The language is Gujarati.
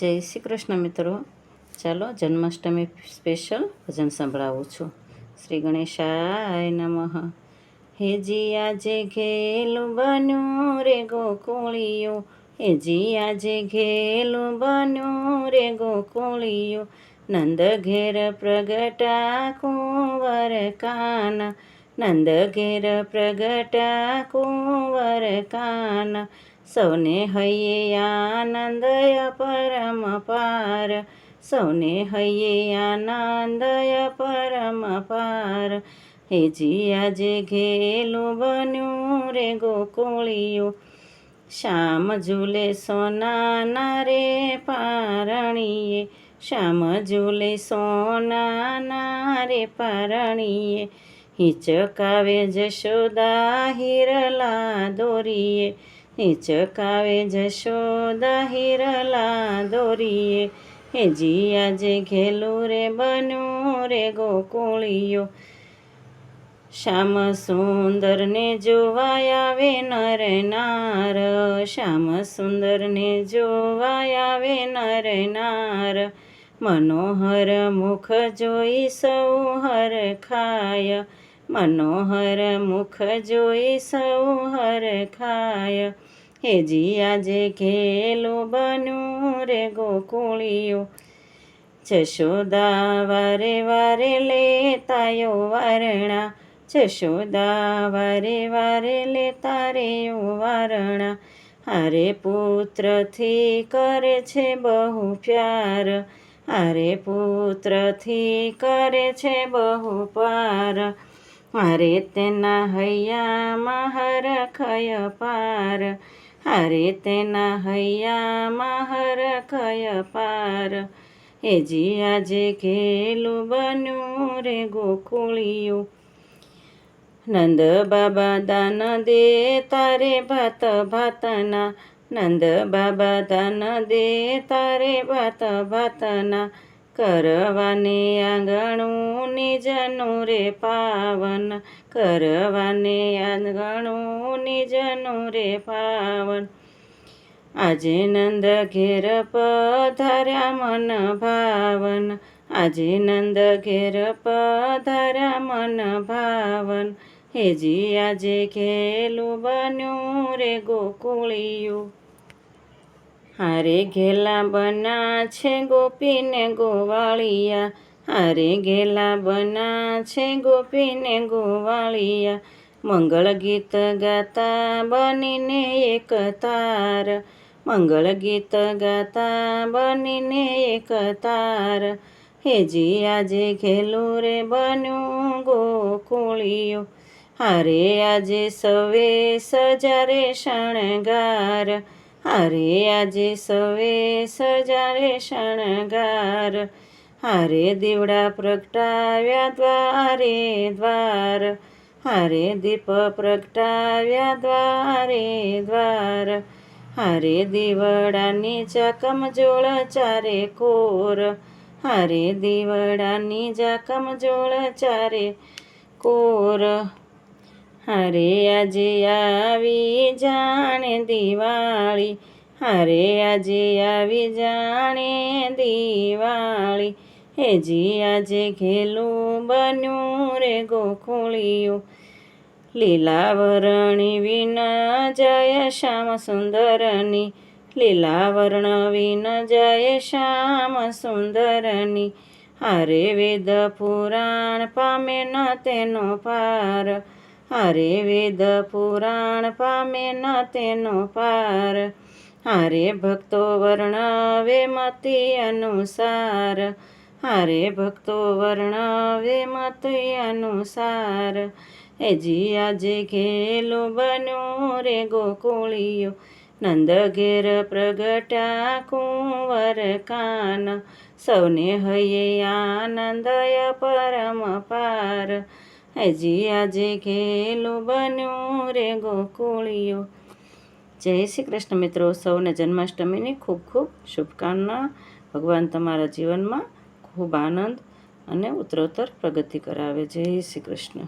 જય શ્રી કૃષ્ણ મિત્રો. ચાલો જન્માષ્ટમી સ્પેશિયલ ભજન સંભળાવું છું. શ્રી ગણેશાય નમઃ. હેજી આજે ઘેલું બન્યું રે ગોકુળિયું. હેજી આજે ઘેલું બન્યું રે ગોકુળિયું. નંદ ઘેર પ્રગટા કુંવર કાના. નંદ ઘેર પ્રગટા કુંવર કાના. સૌને હૈયે આનંદ પરમ પાર. સૌને હૈયે આનંદ પરમ પાર. હેજી આજે ઘેલું બન્યું રે ગોકુળિયું. શ્યામ ઝૂલે સોનાના રે પારણીએ. શ્યામ ઝૂલે સોનાના રે પારણીએ. હિચકાવે જશોદા હિરલા દોરીએ. હિચકાવે જશોદા હિરલા દોરીએ હેજી આજે ઘેલું રે, બન્યું રે ગોકુળિયો. શ્યામ સુંદરને જોવાય આવે નર નાર, શ્યામ સુંદરને જોવાય આવે નર નાર. મનોહર મુખ જોઈ સૌ હર ખાય મનોહર મુખ જોઈ સૌ હર ખાય હેજી આજે ઘેલું બન્યું રે ગોકુળીઓ જશોદા વારે વારે લેતાયો વારણા. જશોદા વારે વારે લેતા રે વારણા. હારે પુત્રથી કરે છે બહુ પ્યાર. હારે પુત્રથી કરે છે બહુ પાર. હારે તેના હૈયામાં હરખય પાર હારે તેના હૈયામાં હરખય પાર હેજી આજે ઘેલું બન્યું રે ગોકુળિયું નંદ બાબા દાન દે તારે ભાત ભાતના નંદ બાબા દાન દે તારે ભાત ભાતના કરવાને આંગણું નિજનું રે પાવન. કરવાને આંગણું નિજનું રે પાવન. આજે નંદ ઘેર પધાર્યા મન ભાવન. આજે નંદ ઘેર પધાર્યા મન ભાવન. હેજી આજે ખેલું બન્યું રે ગોકુળિયું. હારે ઘેલા બના છે ગોપીને ગોવાળિયા. હારે ઘેલા બના છે ગોપીને ગોવાળિયા. મંગળ ગીત ગાતા બનીને એક તાર. મંગળ ગીત ગાતા બનીને એક તાર. હેજી આજે ઘેલું રે બન્યું ગોકુળિયું. હારે આજે સવે સજારે શણગાર. હારે આજે સવે સજારે શણગાર. હારે દીવડા પ્રગટાવ્યા દ્વારે દ્વાર. હારે દીપ પ્રગટાવ્યા દ્વારે દ્વાર. હારે દીવડાની ચાકમ જોળ ચારે કોર. હારે દીવડાની જાકમ જોળ ચારે કોર. હારે આજે આવી જાણે દિવાળી. હરે આજે આવી જાણે દિવાળી. હેજી આજે ઘેલું બન્યું રે ગોકુળિયું લીલા વરણી વિન જય શ્યામ સુંદરની. લીલા વર્ણ વિન જય શ્યામ સુંદરની. હરે વેદ પુરાણ પામે ન તેનો પાર. હારે વેદ પુરાણ પામે ન તેનો પાર. હારે ભક્તો વર્ણવે મતિ અનુસાર. હારે ભક્તો વર્ણવે મતિ અનુસાર. હેજી આજે ઘેલું બન્યું રે ગોકુળિયો. નંદ ઘેર પ્રગટા કુંવર કાન. સૌને હૈયે આનંદય પરમ પાર. હજી આજે ઘેલું બન્યું રે ગોકુળિયો. જય શ્રી કૃષ્ણ મિત્રો, સૌને જન્માષ્ટમીની ખૂબ ખૂબ શુભકામના. ભગવાન તમારા જીવનમાં ખૂબ આનંદ અને ઉત્તરોત્તર પ્રગતિ કરાવે. જય શ્રી કૃષ્ણ.